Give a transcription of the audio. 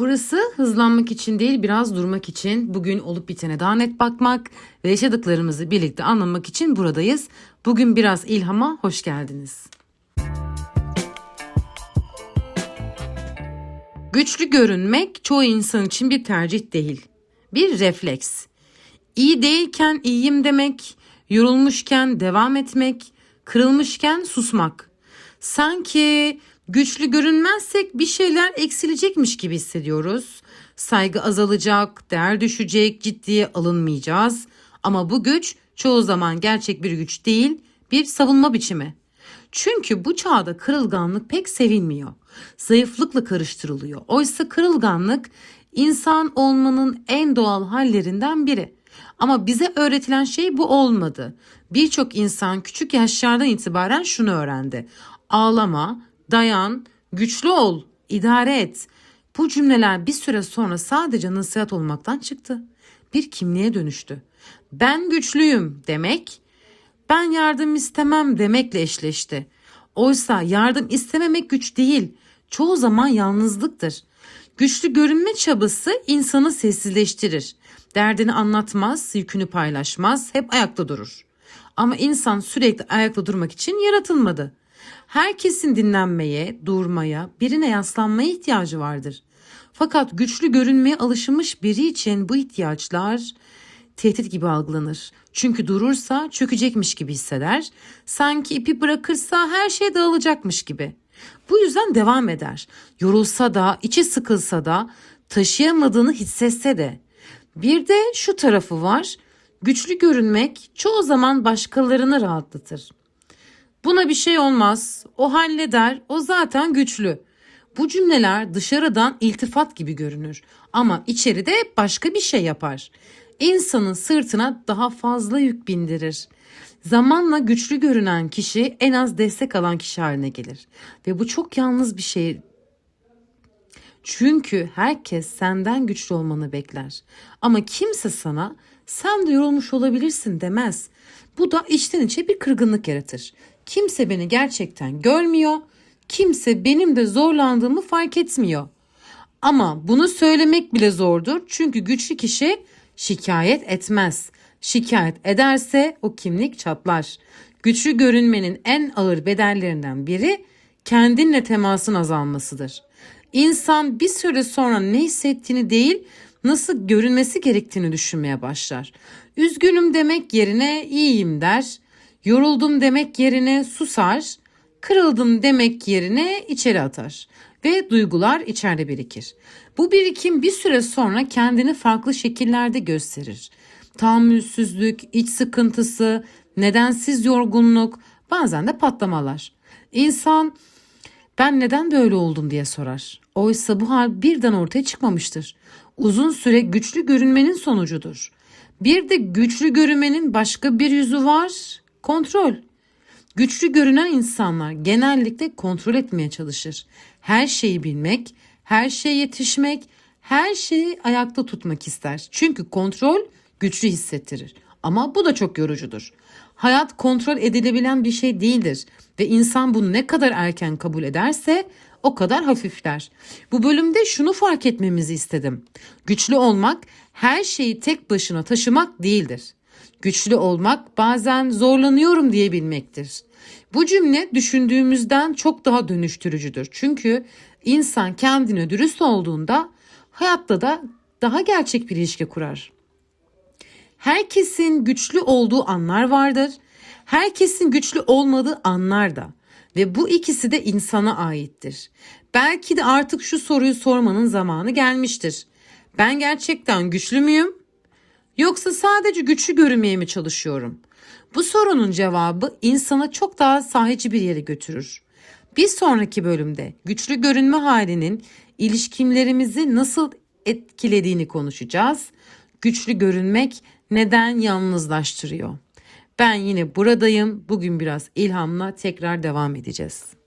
Burası hızlanmak için değil biraz durmak için bugün olup bitene daha net bakmak ve yaşadıklarımızı birlikte anlamak için buradayız. Bugün biraz ilhama hoş geldiniz. Güçlü görünmek çoğu insan için bir tercih değil. Bir refleks. İyi değilken iyiyim demek, yorulmuşken devam etmek, kırılmışken susmak. Sanki güçlü görünmezsek bir şeyler eksilecekmiş gibi hissediyoruz. Saygı azalacak, değer düşecek, ciddiye alınmayacağız. Ama bu güç çoğu zaman gerçek bir güç değil, bir savunma biçimi. Çünkü bu çağda kırılganlık pek sevilmiyor. Zayıflıkla karıştırılıyor. Oysa kırılganlık insan olmanın en doğal hallerinden biri. Ama bize öğretilen şey bu olmadı. Birçok insan küçük yaşlardan itibaren şunu öğrendi. Ağlama, dayan, güçlü ol, idare et. Bu cümleler bir süre sonra sadece nasihat olmaktan çıktı. Bir kimliğe dönüştü. Ben güçlüyüm demek ben yardım istemem demekle eşleşti. Oysa yardım istememek güç değil, çoğu zaman yalnızlıktır. Güçlü görünme çabası insanı sessizleştirir. Derdini anlatmaz, yükünü paylaşmaz, hep ayakta durur. Ama insan sürekli ayakta durmak için yaratılmadı. Herkesin dinlenmeye, durmaya, birine yaslanmaya ihtiyacı vardır. Fakat güçlü görünmeye alışmış biri için bu ihtiyaçlar tehdit gibi algılanır. Çünkü durursa çökecekmiş gibi hisseder. Sanki ipi bırakırsa her şey dağılacakmış gibi. Bu yüzden devam eder. Yorulsa da, içi sıkılsa da, taşıyamadığını hissetse de. Bir de şu tarafı var. Güçlü görünmek çoğu zaman başkalarını rahatlatır. Buna bir şey olmaz. O halleder. O zaten güçlü. Bu cümleler dışarıdan iltifat gibi görünür ama içeride başka bir şey yapar. İnsanın sırtına daha fazla yük bindirir. Zamanla güçlü görünen kişi en az destek alan kişi haline gelir. Ve bu çok yalnız bir şey. Çünkü herkes senden güçlü olmanı bekler. Ama kimse sana sen de yorulmuş olabilirsin demez. Bu da içten içe bir kırgınlık yaratır. Kimse beni gerçekten görmüyor. Kimse benim de zorlandığımı fark etmiyor. Ama bunu söylemek bile zordur. Çünkü güçlü kişi şikayet etmez. Şikayet ederse o kimlik çatlar. Güçlü görünmenin en ağır bedellerinden biri kendinle temasın azalmasıdır. İnsan bir süre sonra ne hissettiğini değil, nasıl görünmesi gerektiğini düşünmeye başlar. Üzgünüm demek yerine iyiyim der. Yoruldum demek yerine susar. Kırıldım demek yerine içeri atar ve duygular içeride birikir. Bu birikim bir süre sonra kendini farklı şekillerde gösterir. Tahammülsüzlük, iç sıkıntısı, nedensiz yorgunluk, bazen de patlamalar. İnsan ben neden böyle oldum diye sorar. Oysa bu hal birden ortaya çıkmamıştır. Uzun süre güçlü görünmenin sonucudur. Bir de güçlü görünmenin başka bir yüzü var. Kontrol. Güçlü görünen insanlar genellikle kontrol etmeye çalışır. Her şeyi bilmek, her şeye yetişmek, her şeyi ayakta tutmak ister. Çünkü kontrol güçlü hissettirir. Ama bu da çok yorucudur. Hayat kontrol edilebilen bir şey değildir ve insan bunu ne kadar erken kabul ederse o kadar hafifler. Bu bölümde şunu fark etmemizi istedim. Güçlü olmak her şeyi tek başına taşımak değildir. Güçlü olmak bazen zorlanıyorum diyebilmektir. Bu cümle düşündüğümüzden çok daha dönüştürücüdür. Çünkü insan kendine dürüst olduğunda hayatta da daha gerçek bir ilişki kurar. Herkesin güçlü olduğu anlar vardır. Herkesin güçlü olmadığı anlar da ve bu ikisi de insana aittir. Belki de artık şu soruyu sormanın zamanı gelmiştir. Ben gerçekten güçlü müyüm? Yoksa sadece güçlü görünmeye mi çalışıyorum? Bu sorunun cevabı insana çok daha sahici bir yere götürür. Bir sonraki bölümde güçlü görünme halinin ilişkilerimizi nasıl etkilediğini konuşacağız. Güçlü görünmek neden yalnızlaştırıyor? Ben yine buradayım. Bugün biraz ilhamla tekrar devam edeceğiz.